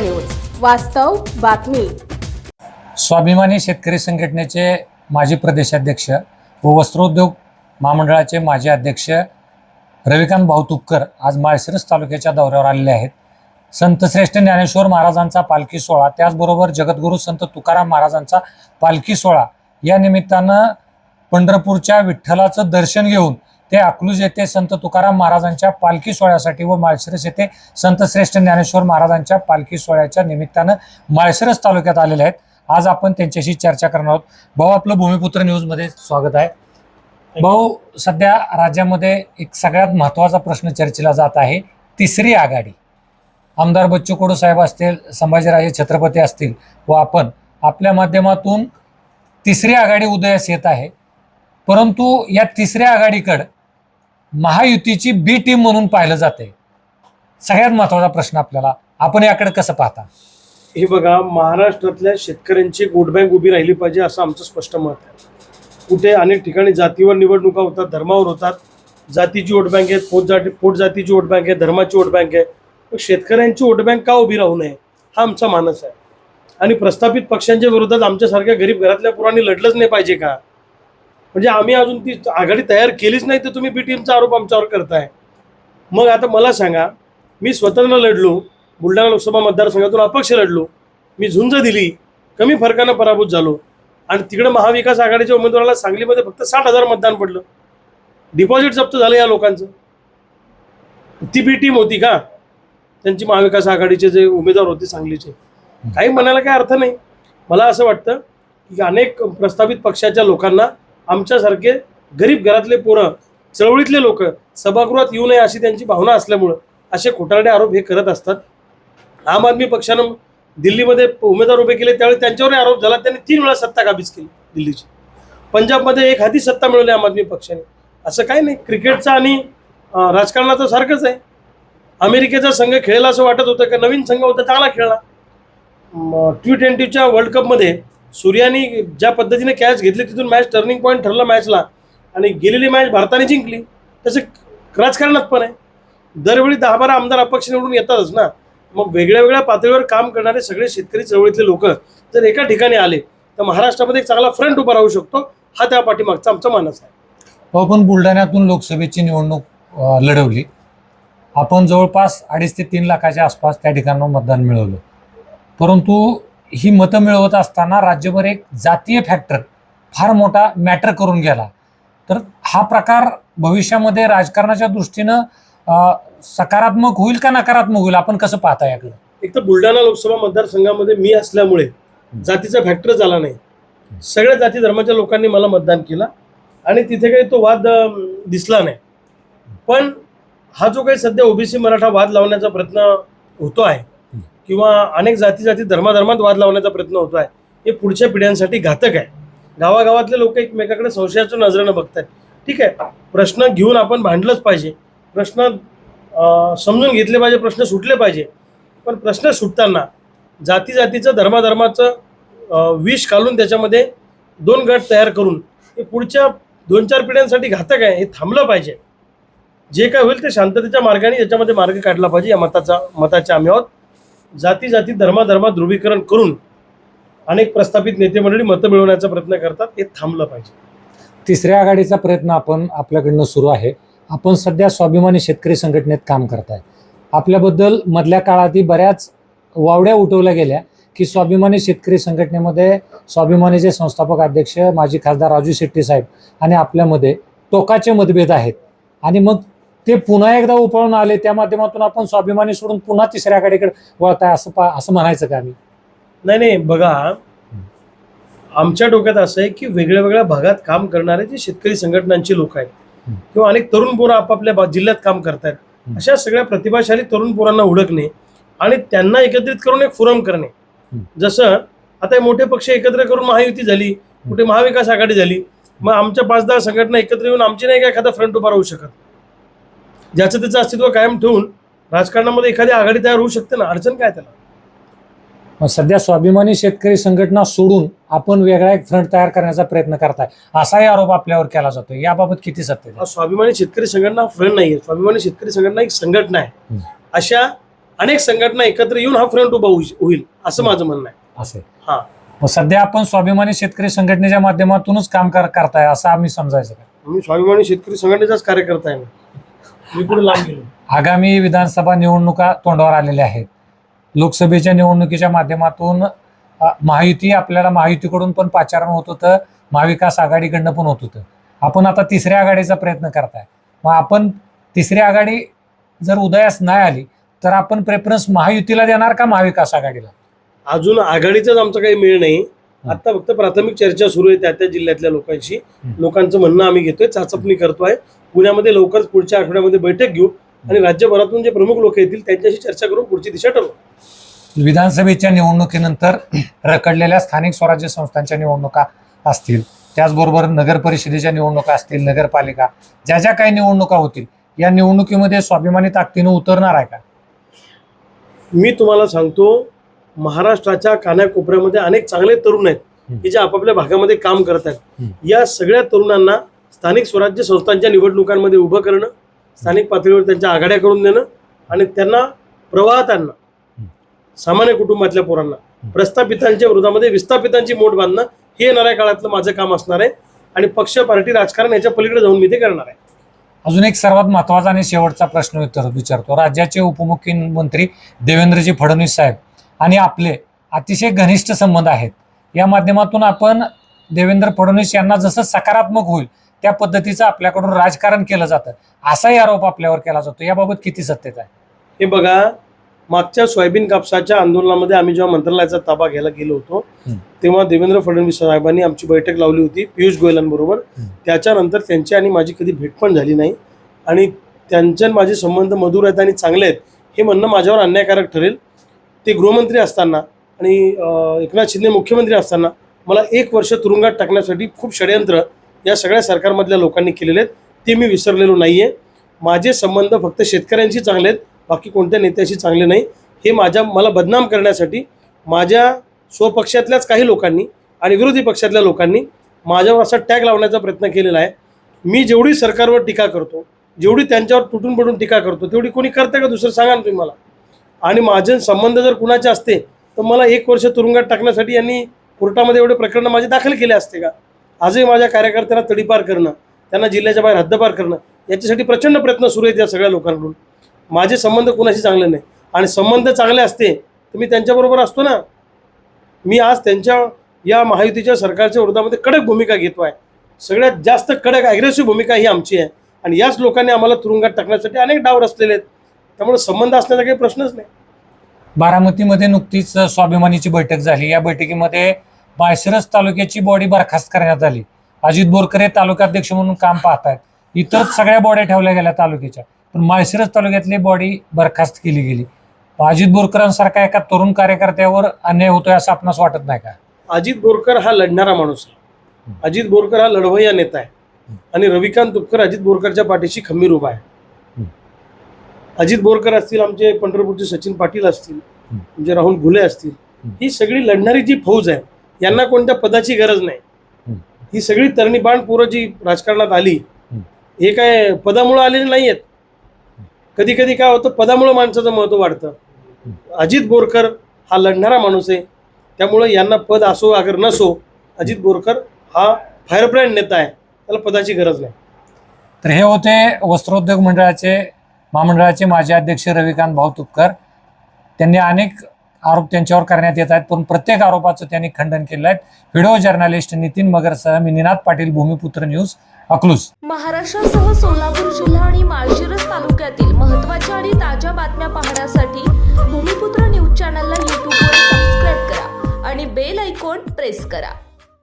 News. वास्तव बातमी. स्वाभिमानी शेतकरी संघटनेचे माजी प्रदेशाध्यक्ष व वस्त्रोद्योग महामंडळाचे माजी अध्यक्ष रविकांत भाऊ तुपकर आज माळशिरस तालुक्याच्या दौऱ्यावर आलेले आहेत. संत श्रेष्ठ ज्ञानेश्वर महाराजांचा पालखी सोहळा त्याचबरोबर जगद्गुरू संत तुकाराम महाराजांचा पालखी सोहळा या निमित्तानं पंढरपूरच्या विठ्ठलाचं दर्शन घेऊन ते अकलूज येथे संत तुकाराम महाराजांच्या पालखी सोहळ्यासाठी व माळशिरस येथे संत श्रेष्ठ ज्ञानेश्वर महाराजांच्या पालखी सोहळ्याच्या निमित्तानं माळशिरस तालुक्यात आलेले आहेत. आज आपण त्यांच्याशी चर्चा करणार आहोत. भाऊ आपलं भूमिपुत्र न्यूजमध्ये स्वागत आहे. भाऊ सध्या राज्यामध्ये एक सगळ्यात महत्त्वाचा प्रश्न चर्चेला जात आहे. तिसरी आघाडी. आमदार बच्चू कडू साहेब असतील संभाजीराजे छत्रपती असतील व आपण आपल्या माध्यमातून तिसरी आघाडी उदयास येत आहे. परंतु या तिसऱ्या आघाडीकडं महायुतीची बी टीम म्हणून पाहिलं जाते. सगळ्यात महत्त्वाचा प्रश्न आपल्याला आपण याकडे कसं पाहता? हे बघा महाराष्ट्रातल्या शेतकऱ्यांची वोट बँक उभी राहिली पाहिजे असं आमचं स्पष्ट मत आहे. कुठे अनेक ठिकाणी जातीवर निवडणुका होतात धर्मावर होतात. जातीची वोट बँक आहे पोट जाती पोट जातीची वोट बँक आहे धर्माची वोट बँक आहे. मग शेतकऱ्यांची वोट बँक का उभी राहू नये हा आमचा मानस आहे. आणि प्रस्थापित पक्षांच्या विरोधात आमच्यासारख्या गरीब घरातल्या पुराणी लढलंच नाही पाहिजे का? म्हणजे आम्ही अजून ती आघाडी तयार केलीच नाही तर तुम्ही बी टीमचा आरोप आमच्यावर करताय. मग आता मला सांगा मी स्वतंत्र लढलो बुलढाणा लोकसभा मतदारसंघातून अपक्ष लढलो मी झुंज दिली कमी फरकानं पराभूत झालो आणि तिकडे महाविकास आघाडीच्या उमेदवाराला सांगलीमध्ये फक्त साठ हजार मतदान पडलं. डिपॉझिट जप्त झालं या लोकांचं. ती बी टीम होती का? त्यांची महाविकास आघाडीचे जे उमेदवार होते सांगलीचे. काही म्हणायला काही अर्थ नाही. मला असं वाटतं की अनेक प्रस्थापित पक्षाच्या लोकांना आमच्यासारखे गरीब घरातले पोरं चळवळीतले लोक सभागृहात येऊ नये अशी त्यांची भावना असल्यामुळं असे खोटारडे आरोप हे करत असतात. आम आदमी पक्षानं दिल्लीमध्ये उमेदवार उभे केले त्यावेळी त्यांच्यावरही आरोप झाला. त्यांनी तीन वेळा सत्ता काबीज केली दिल्लीची. पंजाबमध्ये एक हाती सत्ता मिळवली आम आदमी पक्षाने. असं काही नाही. क्रिकेटचं आणि राजकारणाचं सारखंच आहे. अमेरिकेचा संघ खेळला असं वाटत होतं का? नवीन संघ होता चांगला खेळला. टी ट्वेंटीच्या वर्ल्ड कपमध्ये सूर्यानी ज्या पद्धतीने कॅच घेतली तिथून मॅच टर्निंग पॉईंट ठरला मॅचला आणि गेलेली मॅच भारताने जिंकली. तसं राजकारणात पण आहे. दरवेळी दहा बारा आमदार अपक्ष निवडून येतातच ना. मग वेगळ्या वेगळ्या पातळीवर काम करणारे सगळे शेतकरी चळवळीतले लोक जर एका ठिकाणी आले तर महाराष्ट्रामध्ये एक चांगला फ्रंट उभा राहू शकतो. हा त्या पाठीमागचा आमचा मानस आहे. आपण पण बुलढाण्यातून लोकसभेची निवडणूक लढवली. आपण जवळपास अडीच ते तीन लाखाच्या आसपास त्या ठिकाणावर मतदान मिळवलं. परंतु ही मतं मिळवत असताना राज्यभर एक जातीय फॅक्टर फार मोठा मॅटर करून गेला. तर हा प्रकार भविष्यामध्ये राजकारणाच्या दृष्टीनं सकारात्मक होईल का नकारात्मक होईल आपण कसं पाहता याकडे? एक तर बुलढाणा लोकसभा मतदारसंघामध्ये मी असल्यामुळे जातीचा फॅक्टर झाला नाही. सगळ्या जाती धर्माच्या लोकांनी मला मतदान केलं आणि तिथे काही तो वाद दिसला नाही. पण हा जो काही सध्या ओबीसी मराठा वाद लावण्याचा प्रयत्न होतो आहे किंवा अनेक जाती जाती धर्माधर्मात वाद लावण्याचा प्रयत्न होतो आहे हे पुढच्या पिढ्यांसाठी घातक आहे. गावागावातले लोक एकमेकाकडे संशयाच्या नजरेनं बघतात ठीक आहे. प्रश्न घेऊन आपण भांडलंच पाहिजे. प्रश्न समजून घेतले पाहिजे प्रश्न सुटले पाहिजे. पण प्रश्न सुटताना जाती जातीचं धर्माधर्माचं विष घालून त्याच्यामध्ये दोन गट तयार करून हे पुढच्या दोन चार पिढ्यांसाठी घातक आहे. हे थांबलं पाहिजे. जे काय होईल ते शांततेच्या मार्गाने याच्यामध्ये मार्ग काढला पाहिजे या मताचा मताच्या आम्ही आहोत. जाती जाती धर्माधर्मात ध्रुवीकरण करून अनेक प्रस्थापित नेते मंडळी मतं मिळवण्याचा प्रयत्न करतात हे थांबलं पाहिजे. तिसऱ्या आघाडीचा प्रयत्न आपण आपल्याकडनं सुरू आहे. आपण सध्या स्वाभिमानी शेतकरी संघटनेत काम करताय. आपल्याबद्दल मधल्या काळातही बऱ्याच वावड्या उठवल्या गेल्या की स्वाभिमानी शेतकरी संघटनेमध्ये स्वाभिमानीचे संस्थापक अध्यक्ष माजी खासदार राजू शेट्टी साहेब आणि आपल्यामध्ये टोकाचे मतभेद आहेत. आणि मग ते पुन्हा एकदा उपळून आले त्या माध्यमातून आपण स्वाभिमानी सोडून पुन्हा तिसऱ्या आघाडीकडे वळताय असं पा असं म्हणायचं का आम्ही नाही नाही बघा आमच्या डोक्यात असं आहे की वेगळ्या वेगळ्या भागात काम करणारे जे शेतकरी संघटनांची लोक आहेत. किंवा अनेक तरुण पोरं आपापल्या जिल्ह्यात काम करतायत. अशा सगळ्या प्रतिभाशाली तरुण पोरांना ओळखणे आणि त्यांना एकत्रित करून एक फोरम करणे. जसं आता हे मोठे पक्ष एकत्र करून महायुती झाली कुठे महाविकास आघाडी झाली मग आमच्या पाच दहा संघटना एकत्र येऊन आमची नाही का एखादा फ्रंट उभा राहू शकत ज्याचं त्याचं अस्तित्व कायम ठेवून राजकारणामध्ये एखादी आघाडी तयार होऊ शकते ना? अडचण काय त्याला? मग सध्या स्वाभिमानी शेतकरी संघटना सोडून आपण वेगळा एक फ्रंट तयार करण्याचा प्रयत्न करताय. असाही आरोप आपल्यावर केला जातो याबाबत किती सत्य स्वाभिमानी शेतकरी संघटना फ्रंट नाही आहे स्वाभिमानी शेतकरी संघटना एक संघटना आहे. अशा अनेक संघटना एकत्र येऊन हा फ्रंट उभा होई- होईल असं माझं म्हणणं आहे. असे हा. मग सध्या आपण स्वाभिमानी शेतकरी संघटनेच्या माध्यमातूनच काम कर करताय असं आम्ही समजायचं का? मी स्वाभिमानी शेतकरी संघटनेचाच कार्यकर्ता आहे आगामी विधानसभा निवडणुका तोंडावर आलेल्या आहेत. लोकसभेच्या निवडणुकीच्या माध्यमातून महायुती आपल्याला महायुतीकडून पण पाचारण होत होतं. महाविकास आघाडीकडनं पण होत होतं. आपण आता तिसऱ्या आघाडीचा प्रयत्न करताय. मग आपण तिसरी आघाडी जर उदयास नाही आली तर आपण प्रेफरन्स महायुतीला देणार का महाविकास आघाडीला? अजून आघाडीचाच आमचा काही मेळ नाही. आता फक्त प्राथमिक चर्चा सुरू आहे त्या त्या जिल्ह्यातल्या लोकांशी. लोकांचं म्हणणं आम्ही घेतोय चाचपणी करतोय. पुण्यामध्ये लवकरच पुढच्या आठवड्यामध्ये बैठक घेऊ आणि राज्यभरातून जे प्रमुख लोक येतील त्यांच्याशी चर्चा करून पुढची दिशा ठरवू. विधानसभेच्या निवडणुकीनंतर रखडलेल्या स्थानिक स्वराज्य संस्थांच्या निवडणुका असतील. त्याचबरोबर नगर परिषदेच्या निवडणुका असतील नगरपालिका. ज्या ज्या काही निवडणुका होतील या निवडणुकीमध्ये स्वाभिमानी ताकदीनं उतरणार आहे का? मी तुम्हाला सांगतो महाराष्ट्राच्या कानाकोपऱ्यामध्ये अनेक चांगले तरुण आहेत. की जे आपापल्या भागामध्ये काम करत आहेत. या सगळ्या तरुणांना स्थानिक स्वराज्य संस्थांच्या निवडणुकांमध्ये उभं करणं स्थानिक पातळीवर त्यांच्या आघाड्या करून देणं आणि त्यांना प्रवाहात आणणं सामान्य कुटुंबातल्या पोरांना प्रस्थापितांच्या विरोधामध्ये विस्थापितांची मोठ बांधणं हे येणाऱ्या काळातलं माझं काम असणार आहे. आणि पक्ष पार्टी राजकारण याच्या पलीकडे जाऊन मी ते करणार आहे. अजून एक सर्वात महत्त्वाचा आणि शेवटचा प्रश्न विचार विचारतो. राज्याचे उपमुख्यमंत्री देवेंद्रजी फडणवीस साहेब आणि आपले अतिशय घनिष्ठ संबंध आहेत. या माध्यमातून आपण देवेंद्र फडणवीस यांना जसं सकारात्मक होईल त्या पद्धतीचं आपल्याकडून राजकारण केलं जातं. असाही आरोप आपल्यावर केला जातो. याबाबत किती सत्यता आहे? हे बघा मागच्या सोयाबीन कापसाच्या आंदोलनामध्ये आम्ही जेव्हा मंत्रालयाचा ताबा घ्यायला गेलो होतो. तेव्हा देवेंद्र फडणवीस साहेबांनी आमची बैठक लावली होती पियुष गोयलांबरोबर. त्याच्यानंतर त्यांची आणि माझी कधी भेट पण झाली नाही. आणि त्यांचे आणि माझे संबंध मधुर आहेत आणि चांगले आहेत हे म्हणणं माझ्यावर अन्यायकारक ठरेल. ते गृहमंत्री असताना आणि एकनाथ शिंदे मुख्यमंत्री असताना मला एक वर्ष तुरुंगात टाकण्यासाठी खूप षडयंत्र या सगळ्या सरकारमधल्या लोकांनी केलेले आहेत ते मी विसरलेलो नाही आहे माझे संबंध फक्त शेतकऱ्यांशी चांगले आहेत बाकी कोणत्या नेत्याशी चांगले नाही. हे माझ्या मला बदनाम करण्यासाठी माझ्या स्वपक्षातल्याच काही लोकांनी आणि विरोधी पक्षातल्या लोकांनी माझ्यावर असा टॅग लावण्याचा प्रयत्न केलेला आहे. मी जेवढी सरकारवर टीका करतो जेवढी त्यांच्यावर तुटून पडून टीका करतो तेवढी कोणी करते का दुसरं सांगा ना तुम्ही मला. आणि माझे संबंध जर कुणाचे असते तर मला एक वर्ष तुरुंगात टाकण्यासाठी यांनी कोर्टामध्ये एवढे प्रकरण माझे दाखल केले असते का? आजही माझ्या कार्यकर्त्यांना तडीपार करणं त्यांना जिल्ह्याच्या बाहेर हद्दपार करणं याच्यासाठी प्रचंड प्रयत्न सुरू आहेत या सगळ्या लोकांकडून. माझे संबंध कुणाशी चांगले नाही. आणि संबंध चांगले असते तर मी त्यांच्याबरोबर असतो ना. मी आज त्यांच्या या महायुतीच्या सरकारच्या विरोधामध्ये कडक भूमिका घेतो आहे. सगळ्यात जास्त कडक ॲग्रेसिव्ह भूमिका ही आमची आहे. आणि याच लोकांनी आम्हाला तुरुंगात टाकण्यासाठी अनेक डाव रचलेले आहेत. त्यामुळे संबंध असण्याचा काही प्रश्नच नाही. बारामतीमध्ये नुकतीच स्वाभिमानीची बैठक झाली. या बैठकीमध्ये माळशिरस तालुक्याची बॉडी बरखास्त करण्यात आली. अजित बोरकर हे तालुकाध्यक्ष म्हणून काम पाहत आहेत इतर सगळ्या बॉड्या ठेवल्या गेल्या तालुक्याच्या. पण माळशिरस तालुक्यातली बॉडी बरखास्त केली गेली. अजित बोरकरांसारखा एका तरुण कार्यकर्त्यावर अन्याय होतोय असं आपणास वाटत नाही का? अजित बोरकर हा लढणारा माणूस आहे. अजित बोरकर हा लढवय्या नेता आहे. आणि रविकांत तुपकर अजित बोरकरच्या पाठीशी खंबीर उभा आहे. अजित बोरकर असतील आमचे पंढरपूरचे सचिन पाटील असतील आमचे राहुल घुले असतील ही सगळी लढणारी जी फौज आहे यांना कोणत्या पदाची गरज नाही. ही सगळी तरणी बाण पोरं जी राजकारणात आली हे काय पदामुळं आलेली नाही आहेत कधी कधी काय होतं पदामुळं माणसाचं महत्त्व वाढतं. अजित बोरकर हा लढणारा माणूस आहे त्यामुळं यांना पद असो अगर नसो अजित बोरकर हा फायर ब्रँड नेता आहे त्याला पदाची गरज नाही. तर हे होते वस्त्रोद्योग मंडळाचे महामंडळाचे माजी अध्यक्ष रविकांत भाऊ तुपकर. त्यांनी अनेक आरोप त्यांच्यावर करण्यात येत आहेत पण प्रत्येक आरोपाचं त्यांनी खंडन केलं आहे. व्हिडिओ जर्नलिस्ट नितीन मगरसह मी निनाद पाटील भूमिपुत्र न्यूज अकलूस महाराष्ट्रासह सोलापूर जिल्हा आणि माळशिरस तालुक्यातील महत्त्वाच्या आणि ताज्या बातम्या पाहण्यासाठी भूमिपुत्र न्यूज चॅनलला यूट्यूबवर सबस्क्राईब करा आणि बेल ऐकून प्रेस करा.